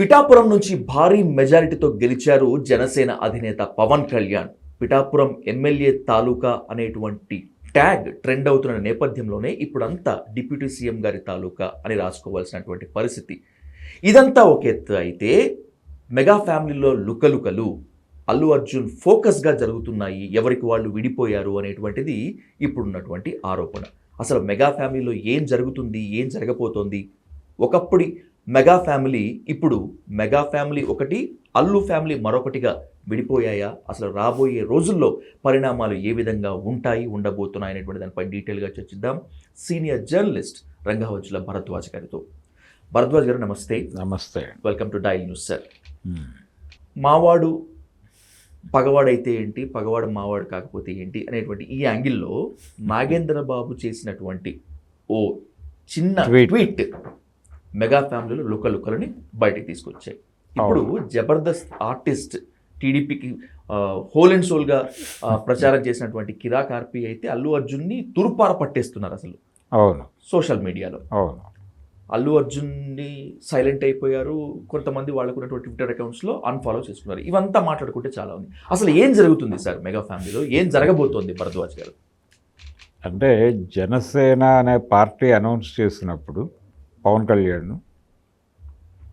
పిఠాపురం నుంచి భారీ మెజారిటీతో గెలిచారు జనసేన అధినేత పవన్ కళ్యాణ్. పిఠాపురం ఎమ్మెల్యే తాలూకా అనేటువంటి ట్యాగ్ ట్రెండ్ అవుతున్న నేపథ్యంలోనే ఇప్పుడంతా డిప్యూటీ సీఎం గారి తాలూకా అని రాసుకోవాల్సినటువంటి పరిస్థితి. ఇదంతా ఒక ఎత్తు అయితే మెగా ఫ్యామిలీలో లుకలుకలు అల్లు అర్జున్ ఫోకస్గా జరుగుతున్నాయి ఎవరికి వాళ్ళు విడిపోయారు అనేటువంటిది ఇప్పుడున్నటువంటి ఆరోపణ. అసలు మెగా ఫ్యామిలీలో ఏం జరుగుతుంది ఏం జరగబోతోంది? ఒకప్పుడు మెగా ఫ్యామిలీ ఇప్పుడు మెగా ఫ్యామిలీ ఒకటి అల్లు ఫ్యామిలీ మరొకటిగా విడిపోయాయా? అసలు రాబోయే రోజుల్లో పరిణామాలు ఏ విధంగా ఉంటాయి ఉండబోతున్నాయి అనేటువంటి దానిపై డీటెయిల్గా చర్చిద్దాం. సీనియర్ జర్నలిస్ట్ రంగవచ్చుల భరద్వాజ్ గారితో. భరద్వాజ్ గారు నమస్తే. నమస్తే. Welcome to Dial News sir. మావాడు పగవాడైతే ఏంటి? పగవాడు మావాడు కాకపోతే ఏంటి? అనేటువంటి ఈ యాంగిల్లో నాగేంద్ర బాబు చేసినటువంటి ఓ చిన్న. ట్వీట్ మెగా ఫ్యామిలీలో లుక లుకలని బయటికి తీసుకొచ్చాయి. ఇప్పుడు జబర్దస్త్ ఆర్టిస్ట్ టీడీపీకి హోల్ అండ్ సోల్గా ప్రచారం చేసినటువంటి కిరా కార్పి అయితే అల్లు అర్జున్ని తురుపార పట్టేస్తున్నారు అసలు. అవును. సోషల్ మీడియాలో. అవును. అల్లు అర్జున్ని సైలెంట్ అయిపోయారు. కొంతమంది వాళ్ళకు ఉన్నటువంటి ట్విట్టర్ అకౌంట్స్లో అన్ఫాలో చేసుకున్నారు ఇవంతా మాట్లాడుకుంటే చాలా ఉంది. అసలు ఏం జరుగుతుంది సార్ మెగా ఫ్యామిలీలో? ఏం జరగబోతోంది భరద్వాజ్ గారు? అంటే జనసేన అనే పార్టీ అనౌన్స్ చేసినప్పుడు పవన్ కళ్యాణ్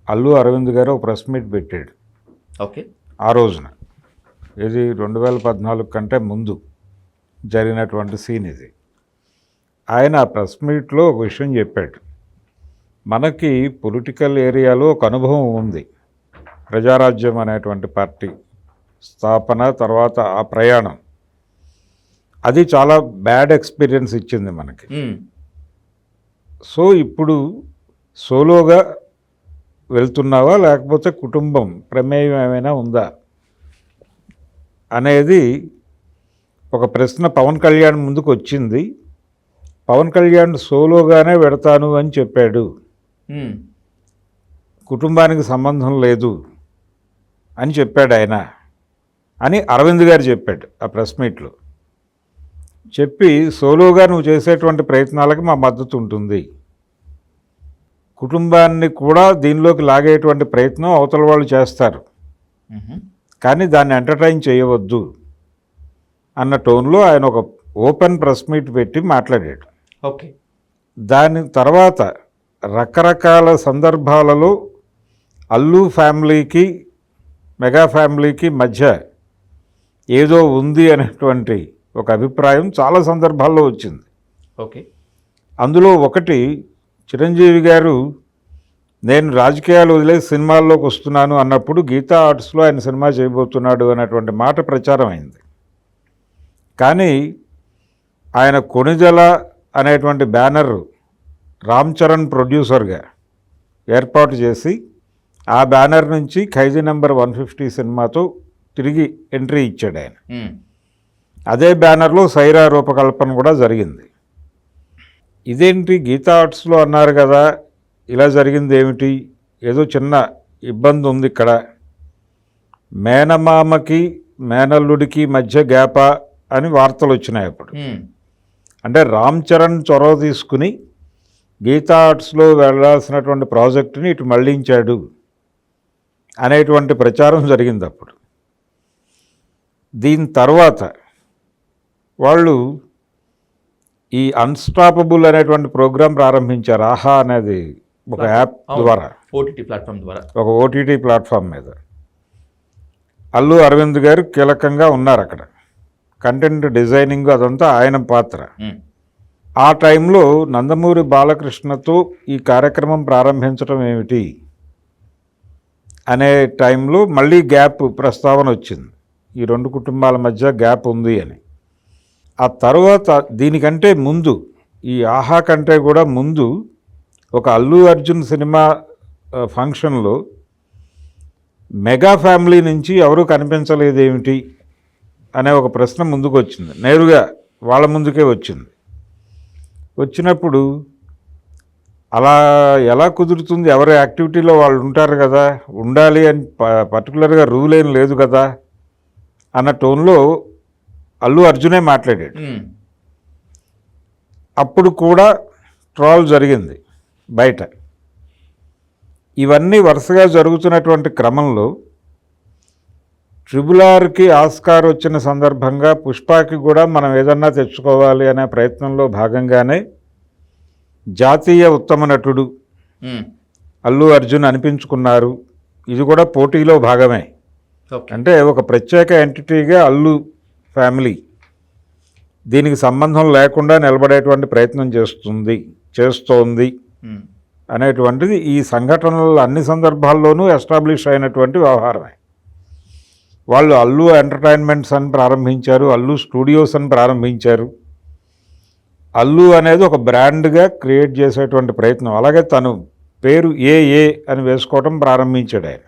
అల్లు అరవింద్ గారు ఒక ప్రెస్ మీట్ పెట్టాడు. ఓకే. ఆ రోజున. ఇది రెండు వేల పద్నాలుగు కంటే ముందు జరిగినటువంటి సీన్ ఇది. ఆయన ఆ ప్రెస్ మీట్లో ఒక విషయం చెప్పాడు. మనకి పొలిటికల్ ఏరియాలో ఒక అనుభవం ఉంది. ప్రజారాజ్యం అనేటువంటి పార్టీ స్థాపన తర్వాత ఆ ప్రయాణం. అది చాలా బ్యాడ్ ఎక్స్పీరియన్స్ ఇచ్చింది మనకి. సో ఇప్పుడు సోలోగా వెళ్తున్నావా లేకపోతే కుటుంబం ప్రమేయం ఏమైనా ఉందా అనేది ఒక ప్రశ్న పవన్ కళ్యాణ్ ముందుకు వచ్చింది. పవన్ కళ్యాణ్ సోలోగానే వెడతాను అని చెప్పాడు. కుటుంబానికి సంబంధం లేదు అని చెప్పాడు ఆయన అని అరవింద్ గారు చెప్పాడు ఆ ప్రెస్ మీట్లో. చెప్పి సోలోగా నువ్వు చేసేటువంటి ప్రయత్నాలకు మా మద్దతు ఉంటుంది. కుటుంబాన్ని కూడా దీనిలోకి లాగేటువంటి ప్రయత్నం అవతల వాళ్ళు చేస్తారు. కానీ దాన్ని ఎంటర్టైన్ చేయవద్దు అన్న టోన్లో ఆయన ఒక ఓపెన్ ప్రెస్ మీట్ పెట్టి మాట్లాడాడు. ఓకే. దాని తర్వాత రకరకాల సందర్భాలలో అల్లు ఫ్యామిలీకి మెగా ఫ్యామిలీకి మధ్య ఏదో ఉంది అనేటువంటి ఒక అభిప్రాయం చాలా సందర్భాల్లో వచ్చింది. ఓకే. అందులో ఒకటి చిరంజీవి గారు నేను రాజకీయాలు వదిలేసి సినిమాల్లోకి వస్తున్నాను అన్నప్పుడు గీతా ఆర్ట్స్లో ఆయన సినిమా చేయబోతున్నాడు అనేటువంటి మాట ప్రచారం అయింది. కానీ ఆయన కొణిజల అనేటువంటి బ్యానర్ రామ్ చరణ్ ప్రొడ్యూసర్గా ఏర్పాటు చేసి ఆ బ్యానర్ నుంచి ఖైదీ నెంబర్ వన్ ఫిఫ్టీ సినిమాతో తిరిగి ఎంట్రీ ఇచ్చాడు ఆయన. అదే బ్యానర్లో సైరా రూపకల్పన కూడా జరిగింది. ఇదేంటి గీతా ఆర్ట్స్లో అన్నారు కదా ఇలా జరిగింది ఏమిటి? ఏదో చిన్న ఇబ్బంది ఉంది ఇక్కడ. మేనమామకి మేనల్లుడికి మధ్య గ్యాపా అని వార్తలు వచ్చినాయి అప్పుడు. అంటే రామ్ చరణ్ చొరవ తీసుకుని గీతా ఆర్ట్స్లో వెళ్ళాల్సినటువంటి ప్రాజెక్టుని ఇటు మళ్ళించాడు అనేటువంటి ప్రచారం జరిగింది అప్పుడు. దీని తర్వాత వాళ్ళు ఈ అన్స్టాపబుల్ అనేటువంటి ప్రోగ్రాం ప్రారంభించారు. ఆహా అనేది ఒక యాప్. ద్వారా. ఓటీటీ ప్లాట్ఫామ్ ద్వారా. ఒక ఓటీటీ ప్లాట్ఫామ్ మీద. అల్లు అరవింద్ గారు కీలకంగా ఉన్నారు అక్కడ. కంటెంట్ డిజైనింగ్ అదంతా ఆయన పాత్ర. ఆ టైంలో నందమూరి బాలకృష్ణతో ఈ కార్యక్రమం ప్రారంభించడం ఏమిటి? అనే టైంలో మళ్ళీ గ్యాప్ ప్రస్తావన వచ్చింది. ఈ రెండు కుటుంబాల మధ్య గ్యాప్ ఉంది అని. ఆ తర్వాత దీనికంటే ముందు ఈ ఆహా కంటే కూడా ముందు ఒక అల్లు అర్జున్ సినిమా ఫంక్షన్లో మెగా ఫ్యామిలీ నుంచి ఎవరు కనిపించలేదేమిటి అనే ఒక ప్రశ్న ముందుకు వచ్చింది నేరుగా వాళ్ళ ముందుకే వచ్చింది. వచ్చినప్పుడు అలా ఎలా కుదురుతుంది? ఎవరి యాక్టివిటీలో వాళ్ళు ఉంటారు కదా ఉండాలి అని ప- పర్టికులర్గా రూల్ ఏం లేదు కదా అన్న టోన్లో అల్లు అర్జునే మాట్లాడాడు. అప్పుడు కూడా ట్రాల్ జరిగింది బయట. ఇవన్నీ వరుసగా జరుగుతున్నటువంటి క్రమంలో ట్రిబుల్ ఆర్కి ఆస్కార్ వచ్చిన సందర్భంగా పుష్పకి కూడా మనం ఏదన్నా తెచ్చుకోవాలి అనే ప్రయత్నంలో భాగంగానే జాతీయ ఉత్తమ నటుడు. అల్లు అర్జున్ అనిపించుకున్నారు. ఇది కూడా పోటీలో భాగమే. అంటే ఒక ప్రత్యేక ఎంటిటీగా అల్లు ఫ్యామిలీ. దీనికి సంబంధం లేకుండా నిలబడేటువంటి ప్రయత్నం చేస్తుంది చేస్తోంది. అనేటువంటిది ఈ సంఘటనలు అన్ని సందర్భాల్లోనూ ఎస్టాబ్లిష్ అయినటువంటి వ్యవహారమే. వాళ్ళు అల్లు ఎంటర్టైన్మెంట్స్ అని ప్రారంభించారు అల్లు స్టూడియోస్ అని ప్రారంభించారు. అల్లు అనేది ఒక బ్రాండ్గా క్రియేట్ చేసేటువంటి ప్రయత్నం. అలాగే తను పేరు ఏ ఏ అని వేసుకోవటం ప్రారంభించాడు ఆయన.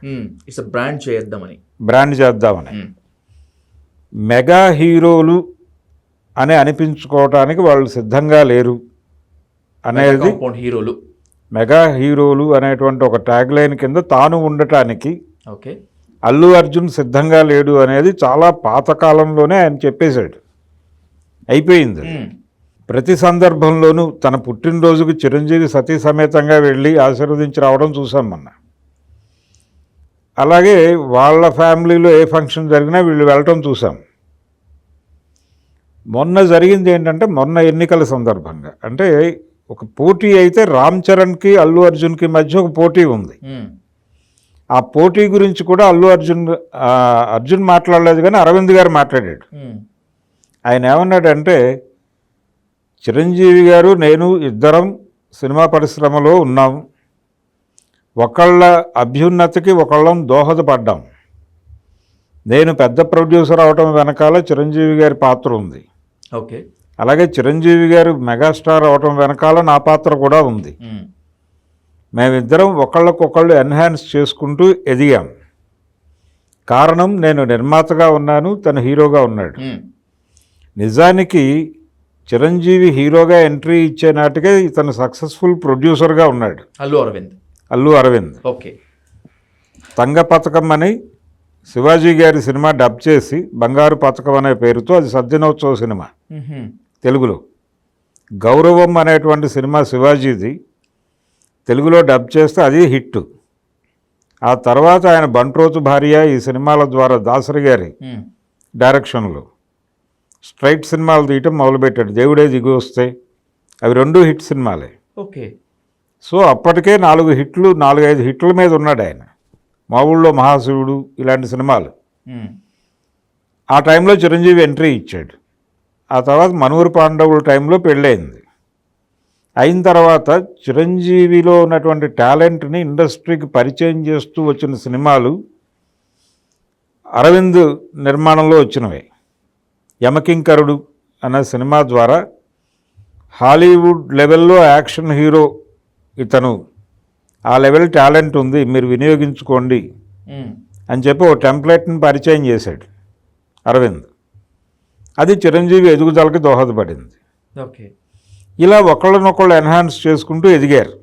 బ్రాండ్ చేద్దామని. బ్రాండ్ చేద్దామని. మెగా హీరోలు అని అనిపించుకోవటానికి వాళ్ళు సిద్ధంగా లేరు అనేది హీరోలు. మెగా హీరోలు అనేటువంటి ఒక ట్యాగ్ లైన్ కింద తాను ఉండటానికి ఓకే. అల్లు అర్జున్ సిద్ధంగా లేడు అనేది చాలా పాతకాలంలోనే ఆయన చెప్పేశాడు. అయిపోయింది. ప్రతి సందర్భంలోనూ తన పుట్టినరోజుకు చిరంజీవి సతీ సమేతంగా వెళ్ళి ఆశీర్వదించి రావడం చూసాం మొన్న. అలాగే వాళ్ళ ఫ్యామిలీలో ఏ ఫంక్షన్ జరిగినా వీళ్ళు వెళ్ళటం చూసాం. మొన్న జరిగింది ఏంటంటే మొన్న ఎన్నికల సందర్భంగా. అంటే ఒక పోటీ అయితే రామ్ చరణ్కి అల్లు అర్జున్కి మధ్య ఒక పోటీ ఉంది. ఆ పోటీ గురించి కూడా అల్లు అర్జున్ అర్జున్ మాట్లాడలేదు కానీ అరవింద్ గారు మాట్లాడాడు. ఆయన ఏమన్నాడంటే చిరంజీవి గారు నేను ఇద్దరం సినిమా పరిశ్రమలో ఉన్నాం. ఒకళ్ళ అభ్యున్నతికి ఒకళ్ళం దోహదపడ్డాం. నేను పెద్ద ప్రొడ్యూసర్ అవటం వెనకాల చిరంజీవి గారి పాత్ర ఉంది. ఓకే. అలాగే చిరంజీవి గారు మెగాస్టార్ అవటం వెనకాల నా పాత్ర కూడా ఉంది. మ్మ్. మేమిద్దరం ఒకళ్ళకొకళ్ళు ఎన్హాన్స్ చేసుకుంటూ ఎదిగాం. కారణం నేను నిర్మాతగా ఉన్నాను తను హీరోగా ఉన్నాడు. నిజానికి చిరంజీవి హీరోగా ఎంట్రీ ఇచ్చే నాటికే ఇతను సక్సెస్ఫుల్ ప్రొడ్యూసర్గా ఉన్నాడు. అల్లు అరవింద్. అల్లు అరవింద్. ఓకే. తంగ పథకం అని శివాజీ గారి సినిమా డబ్ చేసి బంగారు పథకం అనే పేరుతో అది సద్దినోత్సవ సినిమా. తెలుగులో. గౌరవం అనేటువంటి సినిమా శివాజీది. తెలుగులో డబ్ చేస్తే అది హిట్. ఆ తర్వాత ఆయన బంట్రోతు భార్య ఈ సినిమాల ద్వారా దాసరి గారి. డైరెక్షన్లో. స్ట్రైట్ సినిమాలు తీయటం మొదలుపెట్టాడు. దేవుడే దిగి వస్తే. అవి రెండు హిట్ సినిమాలే. ఓకే. సో అప్పటికే నాలుగు హిట్లు నాలుగైదు హిట్ల మీద ఉన్నాడు ఆయన. మా ఊళ్ళో మహాశివుడు ఇలాంటి సినిమాలు. ఆ టైంలో చిరంజీవి ఎంట్రీ ఇచ్చాడు. ఆ తర్వాత మనూరు పాండవుల టైంలో పెళ్ళయింది. అయిన తర్వాత చిరంజీవిలో ఉన్నటువంటి టాలెంట్ని ఇండస్ట్రీకి పరిచయం చేస్తూ వచ్చిన సినిమాలు అరవింద్ నిర్మాణంలో వచ్చినవే. యమకింకరుడు అనే సినిమా ద్వారా హాలీవుడ్ లెవెల్లో యాక్షన్ హీరో ఇతను ఆ లెవెల్ టాలెంట్ ఉంది మీరు వినియోగించుకోండి. అని చెప్పి ఓ టెంప్లెట్ని పరిచయం చేశాడు అరవింద్. అది చిరంజీవి ఎదుగుదలకి దోహదపడింది. ఓకే. ఇలా ఒకళ్ళనొకళ్ళు ఎన్హాన్స్ చేసుకుంటూ ఎదిగారు.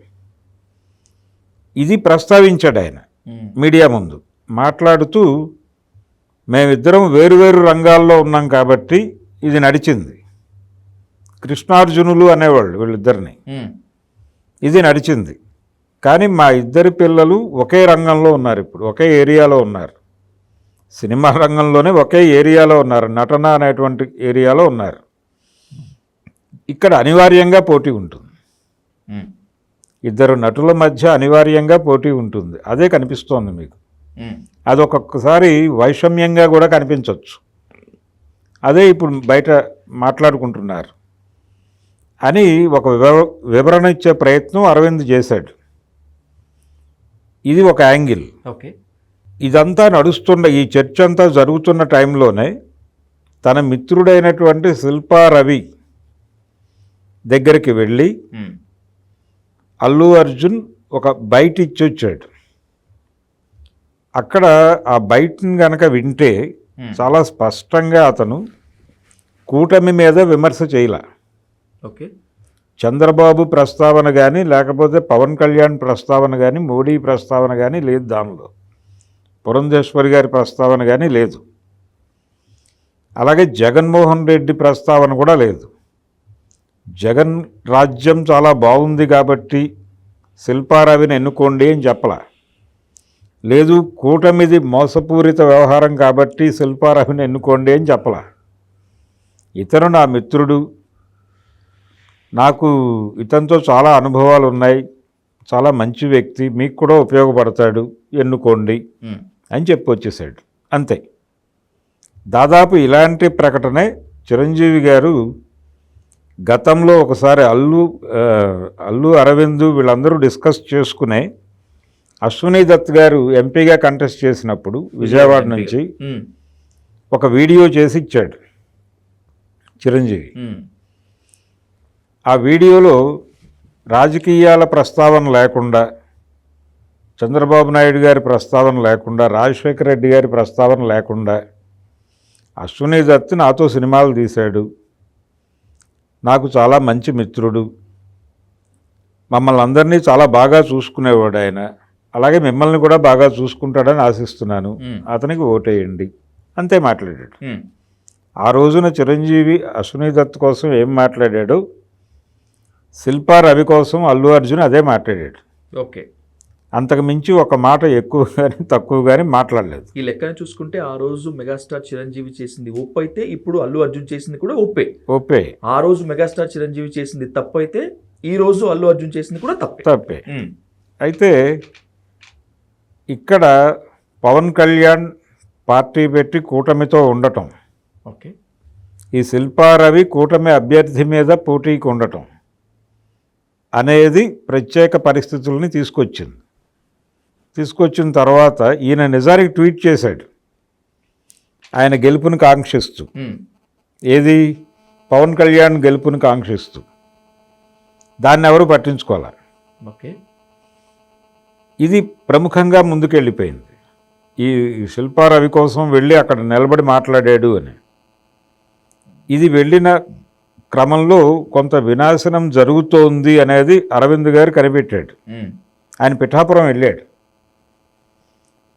ఇది ప్రస్తావించాడు ఆయన. మీడియా ముందు. మాట్లాడుతూ మేమిద్దరం వేరువేరు రంగాల్లో ఉన్నాం కాబట్టి ఇది నడిచింది. కృష్ణార్జునులు అనేవాళ్ళు వీళ్ళిద్దరిని. ఇది నడిచింది. కానీ మా ఇద్దరి పిల్లలు ఒకే రంగంలో ఉన్నారు ఇప్పుడు ఒకే ఏరియాలో ఉన్నారు. సినిమా రంగంలోనే ఒకే ఏరియాలో ఉన్నారు నటన అనేటువంటి ఏరియాలో ఉన్నారు. ఇక్కడ అనివార్యంగా పోటీ ఉంటుంది. ఇద్దరు నటుల మధ్య అనివార్యంగా పోటీ ఉంటుంది. అదే కనిపిస్తోంది మీకు. అది ఒక్కొక్కసారి వైషమ్యంగా కూడా కనిపించవచ్చు అదే ఇప్పుడు బయట మాట్లాడుకుంటున్నారు. అని ఒక వివ- వివరణ ఇచ్చే ప్రయత్నం అరవింద్ చేశాడు. ఇది ఒక యాంగిల్. ఓకే. ఇదంతా నడుస్తున్న ఈ చర్చ అంతా జరుగుతున్న టైంలోనే తన మిత్రుడైనటువంటి శిల్పా రవి దగ్గరికి వెళ్ళి. అల్లు అర్జున్ ఒక బైట్ ఇచ్చొచ్చాడు అక్కడ ఆ బైట్ని కనుక వింటే. చాలా స్పష్టంగా అతను కూటమి మీద విమర్శ చేయలే. ఓకే. చంద్రబాబు ప్రస్తావన కానీ లేకపోతే పవన్ కళ్యాణ్ ప్రస్తావన కానీ మోడీ ప్రస్తావన కానీ లేదు దానిలో. పురంధేశ్వరి గారి ప్రస్తావన కానీ లేదు. అలాగే జగన్మోహన్ రెడ్డి ప్రస్తావన కూడా లేదు. జగన్ రాజ్యం చాలా బాగుంది కాబట్టి శిల్పారావిని ఎన్నుకోండి అని చెప్పలా. లేదు కూటమిది మోసపూరిత వ్యవహారం కాబట్టి శిల్పారావిని ఎన్నుకోండి అని చెప్పలా. ఇతను నా మిత్రుడు నాకు ఇతనితో చాలా అనుభవాలు ఉన్నాయి. చాలా మంచి వ్యక్తి. మీకు కూడా ఉపయోగపడతాడు. ఎన్నుకోండి. అని చెప్పి వచ్చేసాడు. అంతే. దాదాపు ఇలాంటి ప్రకటనే చిరంజీవి గారు గతంలో ఒకసారి అల్లు అల్లు అరవింద్ వీళ్ళందరూ డిస్కస్ చేసుకునే అశ్విని దత్ గారు ఎంపీగా కంటెస్ట్ చేసినప్పుడు విజయవాడ నుంచి ఒక వీడియో చేసి ఇచ్చాడు చిరంజీవి. ఆ వీడియోలో రాజకీయాల ప్రస్తావన లేకుండా చంద్రబాబు నాయుడు గారి ప్రస్తావన లేకుండా రాజశేఖర రెడ్డి గారి ప్రస్తావన లేకుండా అశ్విని దత్ నాతో సినిమాలు తీశాడు. నాకు చాలా మంచి మిత్రుడు. మమ్మల్ని అందరినీ చాలా బాగా చూసుకునేవాడు ఆయన. అలాగే మిమ్మల్ని కూడా బాగా చూసుకుంటాడని ఆశిస్తున్నాను. అతనికి ఓటేయండి. అంతే మాట్లాడాడు. ఆ రోజున చిరంజీవి అశ్విని దత్ కోసం ఏం మాట్లాడాడో? శిల్పా రవి కోసం అల్లు అర్జున్ అదే మాట్లాడాడు. ఓకే. అంతకు మించి ఒక మాట ఎక్కువ కానీ తక్కువ కానీ మాట్లాడలేదు. ఈ లెక్కన చూసుకుంటే ఆ రోజు మెగాస్టార్ చిరంజీవి చేసింది ఒప్పు అయితే ఇప్పుడు అల్లు అర్జున్ చేసింది కూడా ఒప్పే. ఓపే ఆ రోజు మెగాస్టార్ చిరంజీవి చేసింది తప్పు అయితే ఈ రోజు అల్లు అర్జున్ చేసింది కూడా తప్పే. తప్పే. అయితే ఇక్కడ పవన్ కళ్యాణ్ పార్టీ పెట్టి కూటమితో ఉండటం ఓకే. ఈ శిల్పా రవి కూటమి అభ్యర్థి మీద పోటీకి ఉండటం అనేది ప్రత్యేక పరిస్థితుల్ని తీసుకొచ్చింది. తీసుకొచ్చిన తర్వాత ఈయన నిజానికి ట్వీట్ చేశాడు. ఆయన గెలుపుని కాంక్షిస్తూ. ఏది? పవన్ కళ్యాణ్ గెలుపుని కాంక్షిస్తూ. దాన్ని ఎవరు పట్టించుకోవాలి? ఓకే. ఇది ప్రముఖంగా ముందుకెళ్ళిపోయింది. ఈ శిల్పా రవి కోసం వెళ్ళి అక్కడ నిలబడి మాట్లాడాడు అని. ఇది వెళ్ళిన క్రమంలో కొంత వినాశనం జరుగుతోంది అనేది అరవింద్ గారు కనిపెట్టాడు. ఆయన పిఠాపురం వెళ్ళాడు.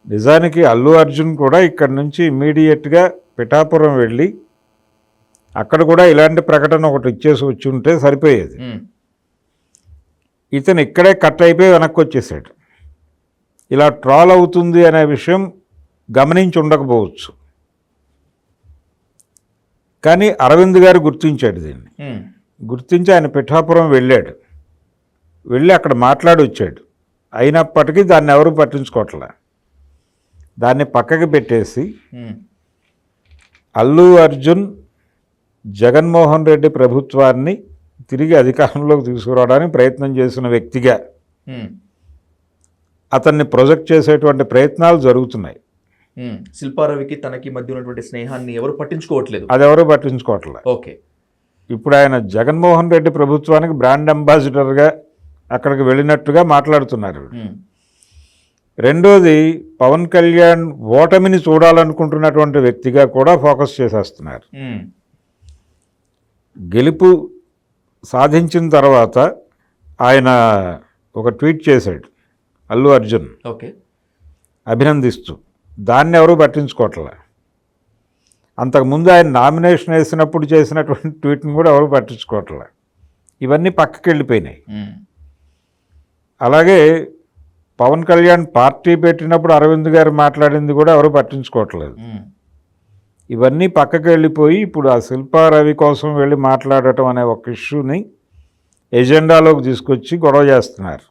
నిజానికి అల్లు అర్జున్ కూడా ఇక్కడ నుంచి ఇమ్మీడియట్గా పిఠాపురం వెళ్ళి అక్కడ కూడా ఇలాంటి ప్రకటన ఒకటి ఇచ్చేసి వచ్చి ఉంటే సరిపోయేది. ఇతను ఇక్కడే కట్ అయిపోయి వెనక్కి వచ్చేసాడు. ఇలా ట్రాల్ అవుతుంది అనే విషయం గమనించి ఉండకపోవచ్చు. కానీ అరవింద్ గారు గుర్తించాడు దీన్ని. గుర్తించి ఆయన పిఠాపురం వెళ్ళాడు. వెళ్ళి అక్కడ మాట్లాడి వచ్చాడు అయినప్పటికీ దాన్ని ఎవరు పట్టించుకోవట్లే దాన్ని పక్కకి పెట్టేసి అల్లు అర్జున్ జగన్మోహన్ రెడ్డి ప్రభుత్వాన్ని తిరిగి అధికారంలోకి తీసుకురావడానికి ప్రయత్నం చేసిన వ్యక్తిగా అతన్ని ప్రొజెక్ట్ చేసేటువంటి ప్రయత్నాలు జరుగుతున్నాయి. శిల్పారవికి తనకి మధ్య ఉన్నటువంటి స్నేహాన్ని ఎవరు పట్టించుకోవట్లేదు. అది ఎవరూ పట్టించుకోవట్లే. ఓకే. ఇప్పుడు ఆయన జగన్మోహన్ రెడ్డి ప్రభుత్వానికి బ్రాండ్ అంబాసిడర్గా అక్కడికి వెళ్ళినట్టుగా మాట్లాడుతున్నారు ఉమ్, రెండోది పవన్ కళ్యాణ్ ఓటమిని చూడాలనుకుంటున్నటువంటి వ్యక్తిగా కూడా ఫోకస్ చేసేస్తున్నారు. ఉమ్, గెలుపు సాధించిన తర్వాత ఆయన ఒక ట్వీట్ చేశాడు అల్లు అర్జున్. ఓకే. అభినందిస్తూ. దాన్ని ఎవరూ పట్టించుకోవట్లే. అంతకుముందు ఆయన నామినేషన్ వేసినప్పుడు చేసినటువంటి ట్వీట్ని కూడా ఎవరు పట్టించుకోవట్లే. ఇవన్నీ పక్కకి వెళ్ళిపోయినాయి. అలాగే పవన్ కళ్యాణ్ పార్టీ పెట్టినప్పుడు అరవింద్ గారు మాట్లాడింది కూడా ఎవరు పట్టించుకోవట్లేదు. ఇవన్నీ పక్కకి వెళ్ళిపోయి ఇప్పుడు ఆ శిల్పా రవి కోసం వెళ్ళి మాట్లాడటం అనే ఒక ఇష్యూని ఎజెండాలోకి తీసుకొచ్చి గొడవ చేస్తున్నారు.